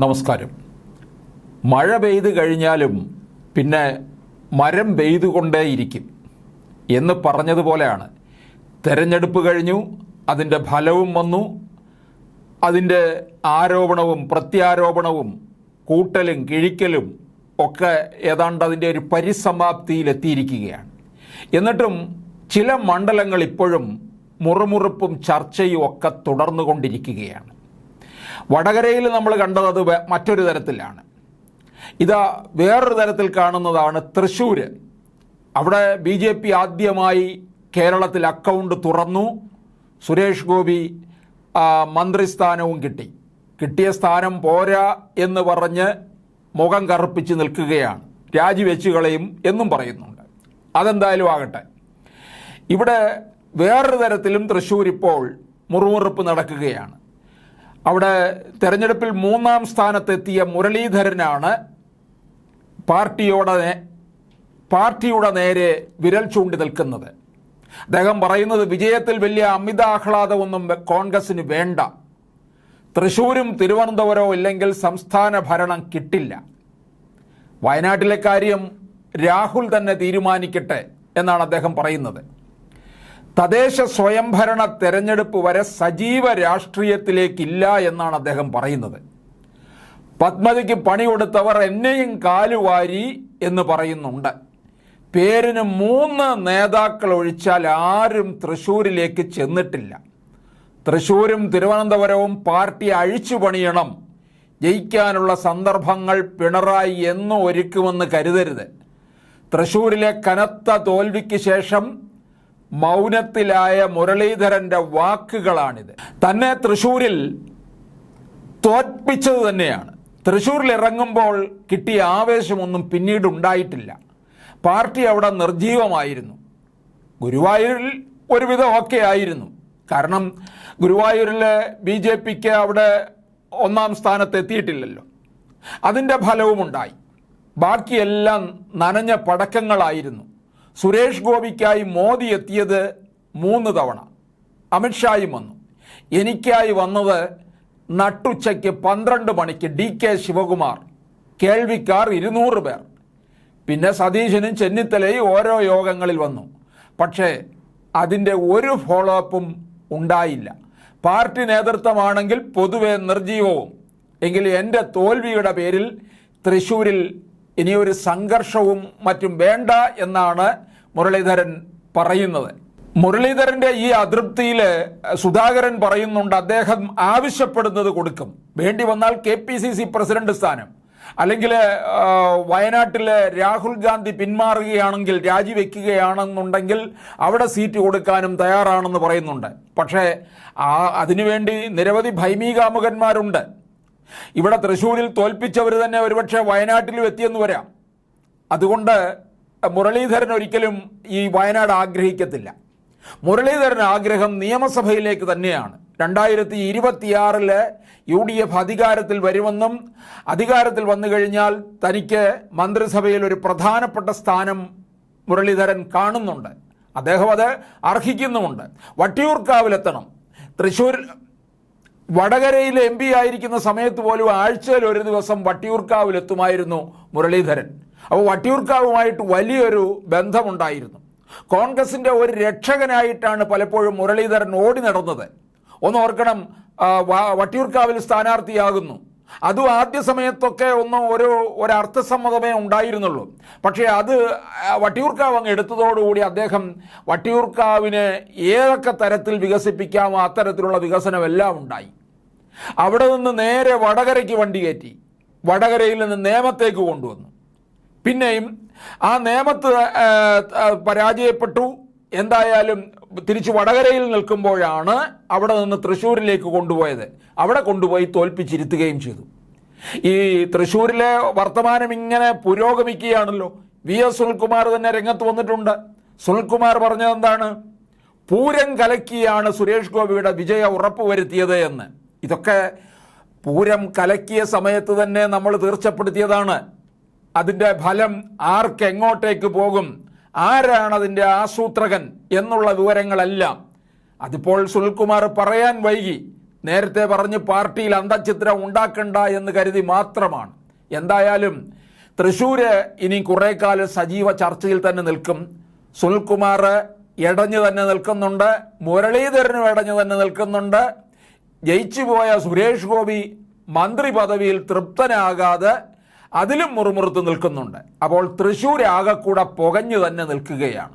നമസ്കാരം. മഴ പെയ്തു കഴിഞ്ഞാലും പിന്നെ മരം പെയ്തുകൊണ്ടേയിരിക്കും എന്ന് പറഞ്ഞതുപോലെയാണ്. തെരഞ്ഞെടുപ്പ് കഴിഞ്ഞു അതിന്റെ ഫലവും വന്നു അതിന്റെ ആരോപണവും പ്രത്യാരോപണവും കൂട്ടലും കിഴിക്കലും ഒക്കെ ഏതാണ്ട് അതിന്റെ ഒരു പരിസമാപ്തിയിലെത്തിയിരിക്കുകയാണ്. എന്നിട്ടും ചില മണ്ഡലങ്ങൾ ഇപ്പോഴും മുറുമുറുപ്പും ചർച്ചയും ഒക്കെ തുടർന്നുകൊണ്ടിരിക്കുകയാണ്. വടകരയിൽ നമ്മൾ കണ്ടത് അത് മറ്റൊരു തരത്തിലാണ്. ഇതാ വേറൊരു തരത്തിൽ കാണുന്നതാണ് തൃശ്ശൂർ അവിടെ ബി ജെ പി ആദ്യമായി കേരളത്തിൽ അക്കൗണ്ട് തുറന്നു. സുരേഷ് ഗോപി മന്ത്രിസ്ഥാനവും കിട്ടി. കിട്ടിയ സ്ഥാനം പോരാ എന്ന് പറഞ്ഞ് മുഖം കറുപ്പിച്ച് നിൽക്കുകയാണ്. രാജിവെച്ച് കളയും എന്നും പറയുന്നുണ്ട്. അതെന്തായാലും ആകട്ടെ. ഇവിടെ വേറൊരു തരത്തിലും തൃശ്ശൂർ ഇപ്പോൾ മുറുമുറുപ്പ് നടക്കുകയാണ്. അവിടെ തെരഞ്ഞെടുപ്പിൽ മൂന്നാം സ്ഥാനത്തെത്തിയ മുരളീധരനാണ് പാർട്ടിയോടെ പാർട്ടിയുടെ നേരെ വിരൽ ചൂണ്ടി നിൽക്കുന്നത്. അദ്ദേഹം പറയുന്നത് വിജയത്തിൽ വലിയ അമിതാഹ്ലാദമൊന്നും കോൺഗ്രസിന് വേണ്ട. തൃശൂരും തിരുവനന്തപുരവും ഇല്ലെങ്കിൽ സംസ്ഥാന ഭരണം കിട്ടില്ല. വയനാട്ടിലെ കാര്യം രാഹുൽ തന്നെ തീരുമാനിക്കട്ടെ എന്നാണ് അദ്ദേഹം പറയുന്നത്. തദ്ദേശ സ്വയംഭരണ തെരഞ്ഞെടുപ്പ് വരെ സജീവ രാഷ്ട്രീയത്തിലേക്കില്ല എന്നാണ് അദ്ദേഹം പറയുന്നത്. പത്മതിക്ക് പണി കൊടുത്തവർ എന്നെയും കാലുവാരി എന്ന് പറയുന്നുണ്ട്. പേരിന് മൂന്ന് നേതാക്കൾ ഒഴിച്ചാൽ ആരും തൃശ്ശൂരിലേക്ക് ചെന്നിട്ടില്ല. തൃശ്ശൂരും തിരുവനന്തപുരവും പാർട്ടി അഴിച്ചു പണിയണം. ജയിക്കാനുള്ള സന്ദർഭങ്ങൾ പിണറായി എന്നും ഒരുക്കുമെന്ന് കരുതരുത്. തൃശ്ശൂരിലെ കനത്ത തോൽവിക്ക് ശേഷം മൗനത്തിലായ മുരളീധരന്റെ വാക്കുകളാണിത്. തന്നെ തൃശ്ശൂരിൽ തോൽപ്പിച്ചത് തന്നെയാണ്. തൃശ്ശൂരിൽ ഇറങ്ങുമ്പോൾ കിട്ടിയ ആവേശമൊന്നും പിന്നീട് ഉണ്ടായിട്ടില്ല. പാർട്ടി അവിടെ നിർജീവമായിരുന്നു ഗുരുവായൂരിൽ ഒരുവിധം ഒക്കെ ആയിരുന്നു. കാരണം ഗുരുവായൂരിൽ ബി ജെ പിക്ക് അവിടെ ഒന്നാം സ്ഥാനത്ത് എത്തിയിട്ടില്ലല്ലോ അതിന്റെ ഫലവുമുണ്ടായി. ബാക്കിയെല്ലാം നനഞ്ഞ പടക്കങ്ങളായിരുന്നു. സുരേഷ് ഗോപിക്കായി മോദി എത്തിയത് മൂന്ന് തവണ. അമിത്ഷായും വന്നു. എനിക്കായി വന്നത് നട്ടുച്ചയ്ക്ക് പന്ത്രണ്ട് മണിക്ക് ഡി കെ ശിവകുമാർ. കേൾവിക്കാർ ഇരുന്നൂറ് പേർ. പിന്നെ സതീശനും ചെന്നിത്തലയും ഓരോ യോഗങ്ങളിൽ വന്നു. പക്ഷേ അതിന്റെ ഒരു ഫോളോ അപ്പും ഉണ്ടായില്ല. പാർട്ടി നേതൃത്വമാണെങ്കിൽ പൊതുവെ നിർജീവവും എങ്കിൽ എന്റെ തോൽവിയുടെ പേരിൽ തൃശ്ശൂരിൽ ഇനിയൊരു സംഘർഷവും മറ്റും വേണ്ട എന്നാണ് മുരളീധരൻ പറയുന്നത്. മുരളീധരന്റെ ഈ അതൃപ്തിയിൽ സുധാകരൻ പറയുന്നുണ്ട് അദ്ദേഹം ആവശ്യപ്പെടുന്നത് കൊടുക്കും. വേണ്ടി വന്നാൽ K P C C president സ്ഥാനം. അല്ലെങ്കിൽ വയനാട്ടിലെ രാഹുൽ ഗാന്ധി പിന്മാറുകയാണെങ്കിൽ രാജിവെക്കുകയാണെന്നുണ്ടെങ്കിൽ അവിടെ സീറ്റ് കൊടുക്കാനും തയ്യാറാണെന്ന് പറയുന്നുണ്ട്. പക്ഷേ ആ അതിനുവേണ്ടി നിരവധി ഭൈമീകാമുകന്മാരുണ്ട്. ഇവിടെ തൃശ്ശൂരിൽ തോൽപ്പിച്ചവർ തന്നെ ഒരുപക്ഷെ വയനാട്ടിലും എത്തിയെന്ന് വരാം. അതുകൊണ്ട് മുരളീധരൻ ഒരിക്കലും ഈ വയനാട് ആഗ്രഹിക്കത്തില്ല. മുരളീധരൻ ആഗ്രഹം നിയമസഭയിലേക്ക് തന്നെയാണ്. രണ്ടായിരത്തി ഇരുപത്തിയാറിൽ യു ഡി എഫ് അധികാരത്തിൽ വരുമെന്നും അധികാരത്തിൽ വന്നു കഴിഞ്ഞാൽ തനിക്ക് മന്ത്രിസഭയിൽ ഒരു പ്രധാനപ്പെട്ട സ്ഥാനം മുരളീധരൻ കാണുന്നുണ്ട്. അദ്ദേഹം അത് അർഹിക്കുന്നുമുണ്ട്. വട്ടിയൂർക്കാവിലെത്തണം. തൃശ്ശൂർ വടകരയിൽ എം പി ആയിരിക്കുന്ന സമയത്ത് പോലും ആഴ്ചയിൽ ഒരു ദിവസം വട്ടിയൂർക്കാവിലെത്തുമായിരുന്നു മുരളീധരൻ. അപ്പോൾ വട്ടിയൂർക്കാവുമായിട്ട് വലിയൊരു ബന്ധമുണ്ടായിരുന്നു. കോൺഗ്രസിന്റെ ഒരു രക്ഷകനായിട്ടാണ് പലപ്പോഴും മുരളീധരൻ ഓടി നടന്നത്. ഒന്ന് ഓർക്കണം വട്ടിയൂർക്കാവിൽ സ്ഥാനാർത്ഥിയാകുന്നു. അതും ആദ്യ സമയത്തൊക്കെ ഒന്ന് ഒരു ഒരർത്ഥസമ്മതമേ ഉണ്ടായിരുന്നുള്ളൂ. പക്ഷേ അത് വട്ടിയൂർക്കാവ് അങ്ങ് എടുത്തതോടുകൂടി അദ്ദേഹം വട്ടിയൂർക്കാവിനെ ഏതൊക്കെ തരത്തിൽ വികസിപ്പിക്കാമോ അത്തരത്തിലുള്ള വികസനമെല്ലാം ഉണ്ടായി. അവിടെ നിന്ന് നേരെ വടകരയ്ക്ക് വണ്ടി കയറ്റി. വടകരയിൽ നിന്ന് നേമത്തേക്ക് കൊണ്ടുവന്നു. പിന്നെയും ആ നേമത്ത് പരാജയപ്പെട്ടു. എന്തായാലും തിരിച്ചു വടകരയിൽ നിൽക്കുമ്പോഴാണ് അവിടെ നിന്ന് തൃശ്ശൂരിലേക്ക് കൊണ്ടുപോയത്. അവിടെ കൊണ്ടുപോയി തോൽപ്പിച്ചിരുത്തുകയും ചെയ്തു. ഈ തൃശ്ശൂരിലെ വർത്തമാനം ഇങ്ങനെ പുരോഗമിക്കുകയാണല്ലോ. വി എസ് സുനിൽകുമാർ തന്നെ രംഗത്ത് വന്നിട്ടുണ്ട്. സുനിൽകുമാർ പറഞ്ഞത് എന്താണ്? പൂരം കലക്കിയാണ് സുരേഷ് ഗോപിയുടെ വിജയം ഉറപ്പുവരുത്തിയത് എന്ന്. ഇതൊക്കെ പൂരം കലക്കിയ സമയത്ത് തന്നെ നമ്മൾ തീർച്ചപ്പെടുത്തിയതാണ്. അതിന്റെ ഫലം ആർക്കെങ്ങോട്ടേക്ക് പോകും? ആരാണ് അതിന്റെ ആസൂത്രകൻ എന്നുള്ള വിവരങ്ങളെല്ലാം. അതിപ്പോൾ സുനിൽകുമാർ പറയാൻ വൈകി. നേരത്തെ പറഞ്ഞ് പാർട്ടിയിൽ അന്തചിത്രം ഉണ്ടാക്കണ്ട എന്ന് കരുതി മാത്രമാണ്. എന്തായാലും തൃശ്ശൂർ ഇനി കുറേ കാലം സജീവ ചർച്ചയിൽ തന്നെ നിൽക്കും. സുനിൽകുമാർ ഇടഞ്ഞു തന്നെ നിൽക്കുന്നുണ്ട്. മുരളീധരനും ഇടഞ്ഞു തന്നെ നിൽക്കുന്നുണ്ട്. ജയിച്ചുപോയ സുരേഷ് ഗോപി മന്ത്രി പദവിയിൽ തൃപ്തനാകാതെ അതിലും മുറുമുറുത്ത് നിൽക്കുന്നുണ്ട്. അപ്പോൾ തൃശ്ശൂർ ആകെക്കൂടെ പുകഞ്ഞു തന്നെ നിൽക്കുകയാണ്.